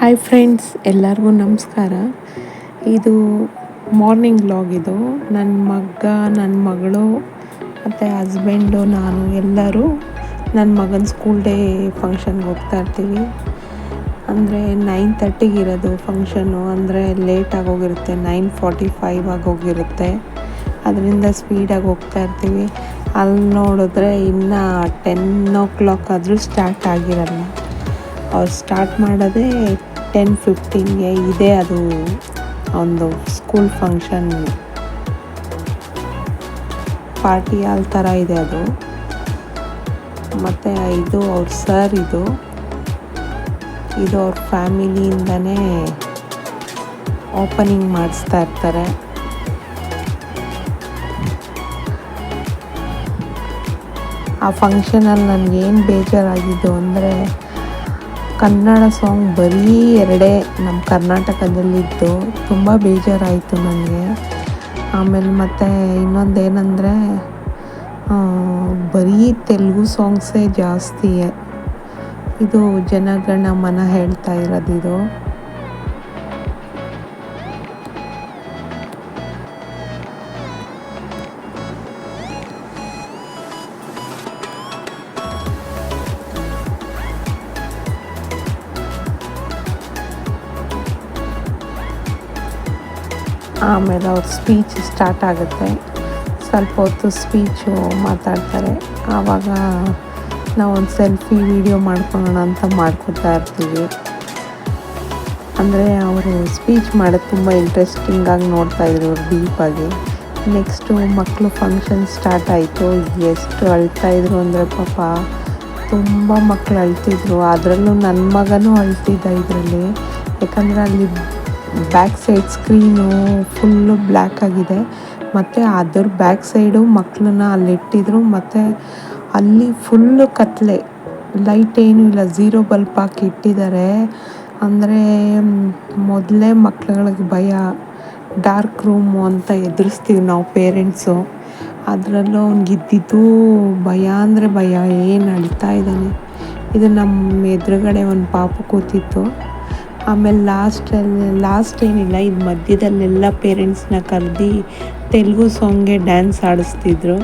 Hi friends ಎಲ್ಲರಿಗೂ ನಮಸ್ಕಾರ. ಇದು ಮಾರ್ನಿಂಗ್ ವ್ಲಾಗ್ ಇದು. ನನ್ನ ಮಗ ನನ್ನ ಮಗಳು, ಮತ್ತು ಹಸ್ಬೆಂಡು ನಾನು ಎಲ್ಲರೂ ನನ್ನ ಮಗನ ಸ್ಕೂಲ್ ಡೇ ಫಂಕ್ಷನ್ಗೆ ಹೋಗ್ತಾ ಇರ್ತೀವಿ. ಅಂದರೆ ನೈನ್ ತರ್ಟಿಗೆ ಇರೋದು ಫಂಕ್ಷನು ಅಂದರೆ ಲೇಟಾಗಿ ಹೋಗಿರುತ್ತೆ. ನೈನ್ ಫಾರ್ಟಿ ಫೈವ್ ಆಗೋಗಿರುತ್ತೆ ಅದರಿಂದ ಸ್ಪೀಡಾಗಿ ಹೋಗ್ತಾ ಇರ್ತೀವಿ. ಅಲ್ಲಿ ನೋಡಿದ್ರೆ ಇನ್ನು ಟೆನ್ ಓ ಕ್ಲಾಕ್ ಆದರೂ ಸ್ಟಾರ್ಟ್ ಆಗಿರಲ್ಲ. ಅವ್ರು ಸ್ಟಾರ್ಟ್ ಮಾಡೋದೇ ಟೆನ್ ಫಿಫ್ಟೀನ್ಗೆ ಇದೆ ಅದು ಒಂದು ಸ್ಕೂಲ್ ಫಂಕ್ಷನ್ ಪಾರ್ಟಿ ಹಾಲ್ ಥರ ಇದೆ ಅದು. ಮತ್ತು ಇದು ಅವ್ರ ಸರ್ ಇದು. ಇದು ಅವ್ರ ಫ್ಯಾಮಿಲಿಯಿಂದನೇ ಓಪನಿಂಗ್ ಮಾಡಿಸ್ತಾ ಇರ್ತಾರೆ. ಆ ಫಂಕ್ಷನಲ್ಲಿ ನನಗೇನು ಬೇಜಾರಾಗಿದ್ದು ಅಂದರೆ ಕನ್ನಡ ಸಾಂಗ್ ಬರೀ ಎರಡೇ ನಮ್ಮ ಕರ್ನಾಟಕದಲ್ಲಿದ್ದು ತುಂಬ ಬೇಜಾರಾಯಿತು ನನಗೆ. ಆಮೇಲೆ ಮತ್ತು ಇನ್ನೊಂದೇನೆಂದರೆ ಬರೀ ತೆಲುಗು ಸಾಂಗ್ಸೇ ಜಾಸ್ತಿ ಇದು ಜನಗಣ ಮನ ಹೇಳ್ತಾ ಇರೋದಿದು. ಆಮೇಲೆ ಅವ್ರ ಸ್ಪೀಚ್ ಸ್ಟಾರ್ಟ್ ಆಗುತ್ತೆ. ಸ್ವಲ್ಪ ಹೊತ್ತು ಸ್ಪೀಚು ಮಾತಾಡ್ತಾರೆ. ಆವಾಗ ನಾವು ಒಂದು ಸೆಲ್ಫಿ ವೀಡಿಯೋ ಮಾಡ್ಕೊಳ್ಳೋಣ ಅಂತ ಮಾಡ್ಕೊತಾ ಇರ್ತೀವಿ. ಅಂದರೆ ಅವರು ಸ್ಪೀಚ್ ಮಾಡೋದು ತುಂಬ ಇಂಟ್ರೆಸ್ಟಿಂಗಾಗಿ ನೋಡ್ತಾಯಿದ್ರು ಅವ್ರು ಡೀಪಾಗಿ ನೆಕ್ಸ್ಟು ಮಕ್ಕಳು ಫಂಕ್ಷನ್ ಸ್ಟಾರ್ಟ್ ಆಯಿತು. ಎಷ್ಟು ಅಳ್ತಾಯಿದ್ರು ಅಂದರೆ ಪಾಪ ತುಂಬ ಮಕ್ಕಳು ಅಳ್ತಿದ್ರು. ಅದರಲ್ಲೂ ನನ್ನ ಮಗನೂ ಅಳ್ತಿದ್ದ ಇದರಲ್ಲಿ. ಯಾಕಂದರೆ ಅಲ್ಲಿ back side screen full black ಆಗಿದೆ. ಮತ್ತು ಅದರ ಬ್ಯಾಕ್ ಸೈಡು ಮಕ್ಕಳನ್ನ ಅಲ್ಲಿಟ್ಟಿದ್ರು ಮತ್ತು ಅಲ್ಲಿ ಫುಲ್ಲು ಕತ್ಲೆ. ಲೈಟ್ ಏನೂ ಇಲ್ಲ. ಝೀರೋ ಬಲ್ಪ್ ಹಾಕಿ ಇಟ್ಟಿದ್ದಾರೆ. ಅಂದರೆ ಮೊದಲೇ ಮಕ್ಳುಗಳಿಗೆ ಭಯ. ಡಾರ್ಕ್ ರೂಮು ಅಂತ ಎದುರಿಸ್ತೀವಿ ನಾವು ಪೇರೆಂಟ್ಸು. ಅದರಲ್ಲೂ ಅವ್ನಿಗೆ ಇದ್ದಿದ್ದು ಭಯ ಅಂದರೆ ಭಯ. ಏನು ಅಳ್ತಾ ಇದ್ದಾನೆ. ಇದು ನಮ್ಮ ಎದುರುಗಡೆ ಒಂದು ಪಾಪು ಕೂತಿತ್ತು. ಆಮೇಲೆ ಲಾಸ್ಟಲ್ಲಿ ಲಾಸ್ಟ್ ಏನಿಲ್ಲ, ಇದು ಮಧ್ಯದಲ್ಲೆಲ್ಲ ಪೇರೆಂಟ್ಸ್ನ ಕರೆದು ತೆಲುಗು ಸಾಂಗ್ಗೆ ಡ್ಯಾನ್ಸ್ ಆಡಿಸ್ತಿದ್ರು.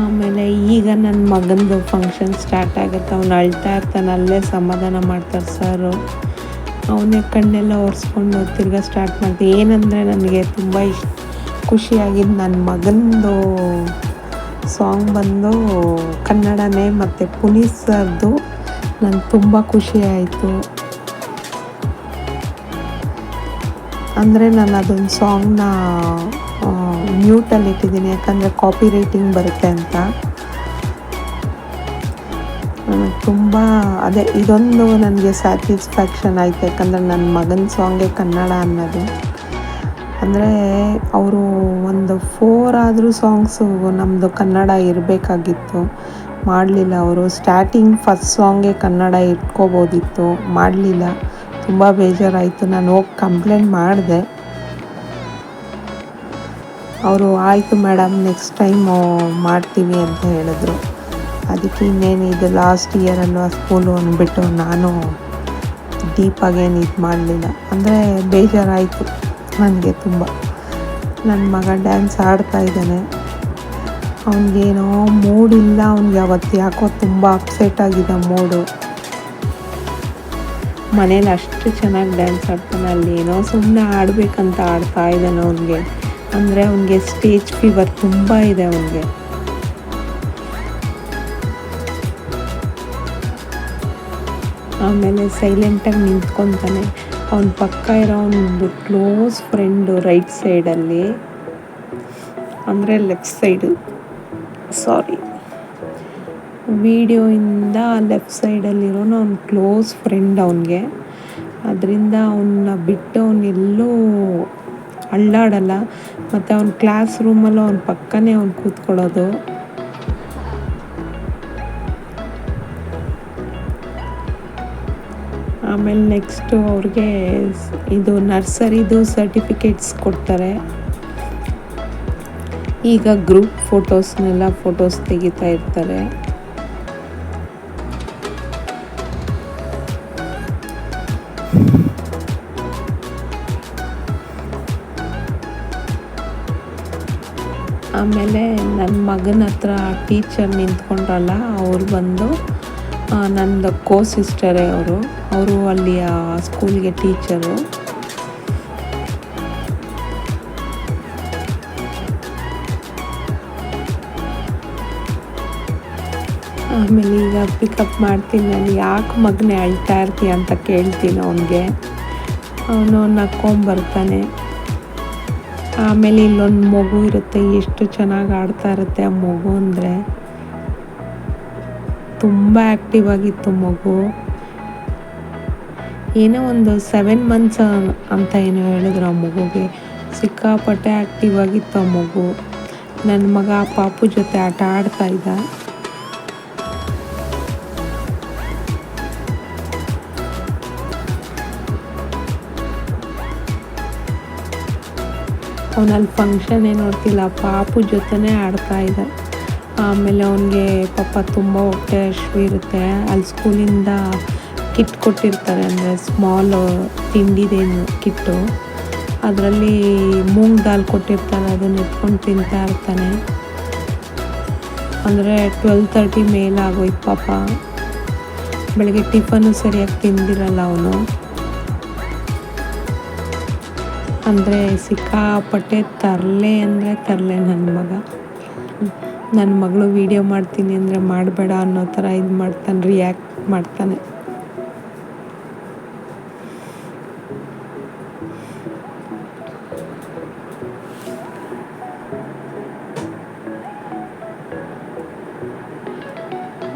ಆಮೇಲೆ ಈಗ ನನ್ನ ಮಗನದು ಫಂಕ್ಷನ್ ಸ್ಟಾರ್ಟ್ ಆಗುತ್ತೆ. ಅವ್ನು ಅಳ್ತಾ ಇರ್ತಾನೆ, ಅಲ್ಲೇ ಸಮಾಧಾನ ಮಾಡ್ತಾರೆ ಸರು ಅವನೇ ಕಣ್ಣೆಲ್ಲ ಒರೆಸ್ಕೊಂಡು ತಿರ್ಗ ಸ್ಟಾರ್ಟ್ ಮಾಡ್ತೀನಿ ಏನಂದರೆ ನನಗೆ ತುಂಬ ಇಷ್ಟ ಖುಷಿಯಾಗಿದ್ದು ನನ್ನ ಮಗನದು ಸಾಂಗ್ ಬಂದು ಕನ್ನಡನೇ ಮತ್ತು ಪುನೀತ್ ನನಗೆ ತುಂಬ ಖುಷಿ ಆಯಿತು. ಅಂದರೆ ನಾನು ಅದೊಂದು ಸಾಂಗ್ನ ಮ್ಯೂಟಲ್ಲಿ ಇಟ್ಟಿದ್ದೀನಿ, ಯಾಕಂದರೆ ಕಾಪಿ ರೈಟಿಂಗ್ ಬರುತ್ತೆ ಅಂತ. ನನಗೆ ತುಂಬ, ಅದೇ ಇದೊಂದು ನನಗೆ ಸ್ಯಾಟಿಸ್ಫ್ಯಾಕ್ಷನ್ ಆಯಿತು, ಯಾಕಂದರೆ ನನ್ನ ಮಗನ ಸಾಂಗೇ ಕನ್ನಡ ಅನ್ನೋದು. ಅಂದರೆ ಅವರು ಒಂದು ಫೋರ್ ಆದರೂ ಸಾಂಗ್ಸು ನಮ್ಮದು ಕನ್ನಡ ಇರಬೇಕಾಗಿತ್ತು. ಮಾಡಲಿಲ್ಲ ಅವರು. ಸ್ಟಾರ್ಟಿಂಗ್ ಫಸ್ಟ್ ಸಾಂಗೇ ಕನ್ನಡ ಇಟ್ಕೋಬೋದಿತ್ತು. ಮಾಡಲಿಲ್ಲ. ತುಂಬ ಬೇಜಾರಾಯಿತು. ನಾನು ಹೋಗಿ ಕಂಪ್ಲೇಂಟ್ ಮಾಡಿದೆ. ಅವರು, ಆಯಿತು ಮೇಡಮ್ ನೆಕ್ಸ್ಟ್ ಟೈಮ್ ಮಾಡ್ತೀವಿ ಅಂತ ಹೇಳಿದ್ರು. ಅದಕ್ಕೆ ಇನ್ನೇನು ಇದು ಲಾಸ್ಟ್ ಇಯರಲ್ಲೂ ಆ ಸ್ಕೂಲು ಅಂದ್ಬಿಟ್ಟು ನಾನು ಡೀಪಾಗೇನು ಇದು ಮಾಡಲಿಲ್ಲ. ಅಂದರೆ ಬೇಜಾರಾಯಿತು. ನನಗೆ ತುಂಬ. ನನ್ನ ಮಗ ಡ್ಯಾನ್ಸ್ ಆಡ್ತಾ ಇದ್ದಾನೆ. ಅವನಿಗೇನೋ ಮೂಡಿಲ್ಲ ಅವ್ನಿಗೆ ಅವತ್ತು ಯಾಕೋ ತುಂಬ ಅಪ್ಸೆಟ್ ಆಗಿದೆ ಮೂಡು ಮನೇಲಿ ಅಷ್ಟು ಚೆನ್ನಾಗಿ ಡ್ಯಾನ್ಸ್ ಆಡ್ತಾನೆ, ಅಲ್ಲಿ ಏನೋ ಸುಮ್ಮನೆ ಆಡಬೇಕಂತ ಆಡ್ತಾ ಇದ್ದಾನೆ ಅವನಿಗೆ. ಅಂದರೆ ಅವನಿಗೆ ಸ್ಟೇಜ್ ಫೀವರ್ ತುಂಬ ಇದೆ ಅವನಿಗೆ. ಆಮೇಲೆ ಸೈಲೆಂಟಾಗಿ ನಿಂತ್ಕೊತಾನೆ. ಅವನ ಪಕ್ಕ ಇರೋ ಒಂದು ಕ್ಲೋಸ್ ಫ್ರೆಂಡು ರೈಟ್ ಸೈಡಲ್ಲಿ ಅಂದರೆ ಲೆಫ್ಟ್ ಸೈಡು ಸಾರಿ ವಿಡಿಯೋಯಿಂದ ಲೆಫ್ಟ್ ಸೈಡಲ್ಲಿರೋನು ಅವ್ನ ಕ್ಲೋಸ್ ಫ್ರೆಂಡ್ ಅವನಿಗೆ. ಅದರಿಂದ ಅವನ್ನ ಬಿಟ್ಟು ಅವನೆಲ್ಲೂ ಅಳ್ಳಾಡಲ್ಲ. ಮತ್ತು ಅವ್ನ ಕ್ಲಾಸ್ ರೂಮಲ್ಲೂ ಅವ್ನ ಪಕ್ಕನೇ ಅವ್ನು ಕೂತ್ಕೊಳ್ಳೋದು. ಆಮೇಲೆ ನೆಕ್ಸ್ಟು ಅವ್ರಿಗೆ ಇದು ನರ್ಸರಿದು ಸರ್ಟಿಫಿಕೇಟ್ಸ್ ಕೊಡ್ತಾರೆ. ಈಗ ಗ್ರೂಪ್ ಫೋಟೋಸ್ನೆಲ್ಲ ಫೋಟೋಸ್ ತೆಗಿತಾ ಇರ್ತಾರೆ. ಆಮೇಲೆ ನನ್ನ ಮಗನ ಹತ್ರ ಟೀಚರ್ ನಿಂತ್ಕೊಂಡ್ರಲ್ಲ ಅವ್ರು ಬಂದು ನಂದು ಕೋ ಸಿಸ್ಟರೇ ಅವರು ಅವರು ಅಲ್ಲಿ ಸ್ಕೂಲ್ಗೆ ಟೀಚರು ಆಮೇಲೆ ಈಗ ಪಿಕಪ್ ಮಾಡ್ತೀನಿ ನಾನು. ಯಾಕೆ ಮಗನೇ ಅಳ್ತಾ ಇರ್ತೀಯ ಅಂತ ಕೇಳ್ತೀನಿ ಅವನಿಗೆ. ಅವನು ನಕ್ಕೊಂಬರ್ತಾನೆ ಆಮೇಲೆ ಇಲ್ಲೊಂದು ಮಗು ಇರುತ್ತೆ. ಎಷ್ಟು ಚೆನ್ನಾಗಿ ಆಡ್ತಾ ಇರುತ್ತೆ ಆ ಮಗು ಅಂದರೆ. ತುಂಬ ಆ್ಯಕ್ಟಿವ್ ಆಗಿತ್ತು ಮಗು. ಏನೋ ಒಂದು ಸೆವೆನ್ ಮಂತ್ಸ್ ಅಂತ ಏನೋ ಹೇಳಿದ್ರು ಆ ಮಗುಗೆ. ಸಿಕ್ಕಾಪಟ್ಟೆ ಆ್ಯಕ್ಟಿವ್ ಆಗಿತ್ತು ಆ ಮಗು. ನನ್ನ ಮಗ ಆ ಪಾಪು ಜೊತೆ ಆಟ ಆಡ್ತಾ ಇದ್ದ. ಅವನಲ್ಲಿ ಫಂಕ್ಷನ್ ಏನು ನೋಡ್ತಿಲ್ಲ, ಪಾಪು ಜೊತೆನೇ ಆಡ್ತಾ ಇದ್ದ. ಆಮೇಲೆ ಅವನಿಗೆ ಪಾಪ ತುಂಬ ಹೊಟ್ಟೆ ಇರುತ್ತೆ. ಅಲ್ಲಿ ಸ್ಕೂಲಿಂದ ಕಿಟ್ ಕೊಟ್ಟಿರ್ತಾರೆ, ಅಂದರೆ ಸ್ಮಾಲ್ ತಿಂಡಿದೇನು ಕಿಟ್ಟು. ಅದರಲ್ಲಿ ಮೂಂಗ್ ದಾಲ್ ಕೊಟ್ಟಿರ್ತಾರೆ, ಅದನ್ನ ಇಟ್ಕೊಂಡು ತಿಂತಾ ಇರ್ತಾನೆ. ಅಂದರೆ ಟ್ವೆಲ್ ತರ್ಟಿ ಮೇಲಾಗೋಯ್ತು ಪಾಪ. ಬೆಳಗ್ಗೆ ಟಿಫನು ಸರಿಯಾಗಿ ತಿಂದಿರಲ್ಲ ಅವನು. ಅಂದರೆ ಸಿಕ್ಕಾಪಟ್ಟೆ ತರಲೆ ಅಂದರೆ ತರಲೆ ನನ್ನ ಮಗ. ನನ್ನ ಮಗಳು ವೀಡಿಯೋ ಮಾಡ್ತೀನಿ ಅಂದರೆ ಮಾಡಬೇಡ ಅನ್ನೋ ಥರ ಇದು ಮಾಡ್ತಾನೆ ರಿಯಾಕ್ಟ್ ಮಾಡ್ತಾನೆ.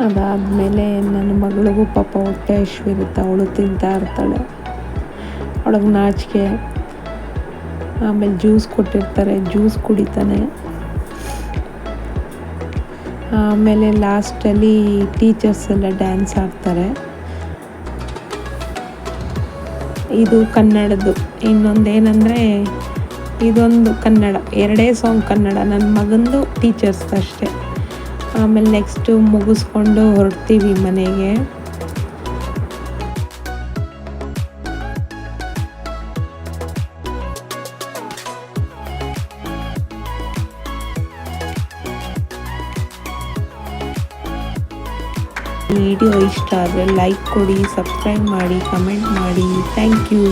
ಅದಾದಮೇಲೆ ನನ್ನ ಮಗಳಿಗೂ ಪಾಪ ಹೊಟ್ಟೆ ಹಶ್ವಿರುತ್ತೆ ಅವಳು ತಿಂತಾ ಇರ್ತಾಳೆ. ಅವಳಿಗೆ ನಾಚಿಕೆ. ಆಮೇಲೆ ಜ್ಯೂಸ್ ಕೊಟ್ಟಿರ್ತಾರೆ ಜ್ಯೂಸ್ ಕುಡಿತಾನೆ. ಆಮೇಲೆ ಲಾಸ್ಟಲ್ಲಿ ಟೀಚರ್ಸ್ ಎಲ್ಲ ಡ್ಯಾನ್ಸ್ ಆಡ್ತಾರೆ. ಇದು ಕನ್ನಡದ್ದು. ಇನ್ನೊಂದು ಏನಂದರೆ ಇದೊಂದು ಕನ್ನಡ, ಎರಡೇ ಸಾಂಗ್ ಕನ್ನಡ. ನನ್ನ ಮಗಂದು ಟೀಚರ್ಸ್ ಅಷ್ಟೇ. ಆಮೇಲೆ ನೆಕ್ಸ್ಟು ಮುಗಿಸ್ಕೊಂಡು ಹೊರಡ್ತೀವಿ ಮನೆಗೆ. ವಿಡಿಯೋ ಇಷ್ಟ ಆದರೆ ಲೈಕ್ ಕೊಡಿ ಸಬ್ಸ್ಕ್ರೈಬ್ ಮಾಡಿ ಕಮೆಂಟ್ ಮಾಡಿ. Thank you